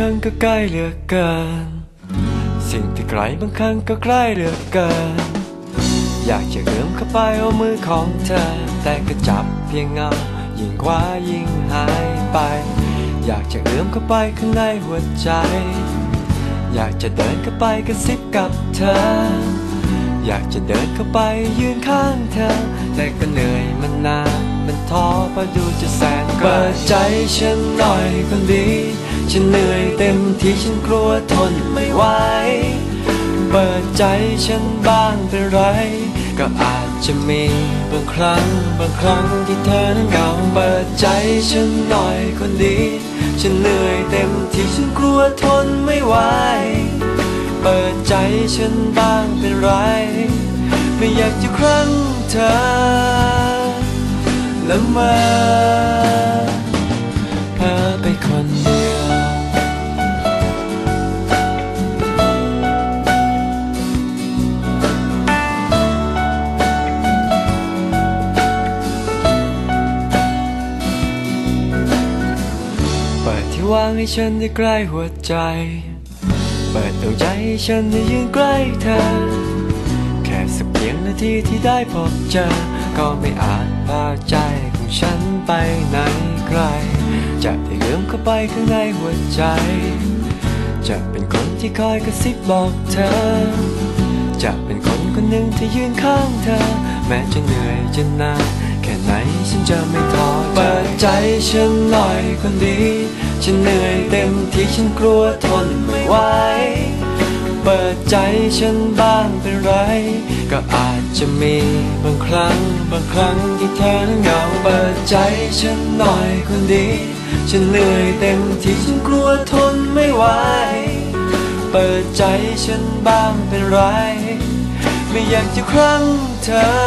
ครั้งก็ใกล้เหลือเกิน สิ่งที่ไกลบางครั้งก็ใกล้เหลือเกิน อยากจะเอื้อมเข้าไปเอามือของเธอ แต่ก็จับเพียงเงา ยิ่งคว้ายิ่งหายไป อยากจะเอื้อมเข้าไปข้างในหัวใจ อยากจะเดินเข้าไปกระซิบกับเธอ อยากจะเดินเข้าไปยืนข้างเธอ แต่ก็เหนื่อยมันนานมันท้อเพราะดูจะแสนไกลเปิดใจฉันหน่อยคนดี ฉันเหนื่อยเต็มที่ฉันกลัวทนไม่ไหว เปิดใจฉันบ้างเป็นไร ก็อาจจะมีบางครั้งบางครั้งที่เธอนั้นเหงาเปิดใจฉันหน่อยคนดี ฉันเหนื่อยเต็มที่ฉันกลัวทนไม่ไหว เปิดใจฉันบ้างเป็นไร ไม่อยากจะครั้งเธอละเมอ ปิดที่ว่างให้ฉันได้ใกล้หัวใจ เปิดดวงใจให้ฉันได้ยืนใกล้เธอ แค่สักเพียงนาทีที่ได้พบเจอ ก็ไม่อาจพาใจของฉันไปไหนไกล จะได้เอื้อมเข้าไปข้างในหัวใจ จะเป็นคนที่คอยกระซิบบอกเธอ จะเป็นคนคนหนึ่งที่ยืนข้างเธอ แม้จะเหนื่อยจะนาน ไหนฉันจะไม่ท้อเปิดใจฉันหน่อยคนดี ฉันเหนื่อยเต็มที่ฉันกลัวทนไม่ไหวเปิดใจฉันบ้างเป็นไร ก็อาจจะมีบางครั้ง บางครั้งที่เธอเหงาเปิดใจฉันหน่อยคนดี ฉันเหนื่อยเต็มที่ฉันกลัวทนไม่ไหวเปิดใจฉันบ้างเป็นไร ไม่อยากจะครั้งเธอ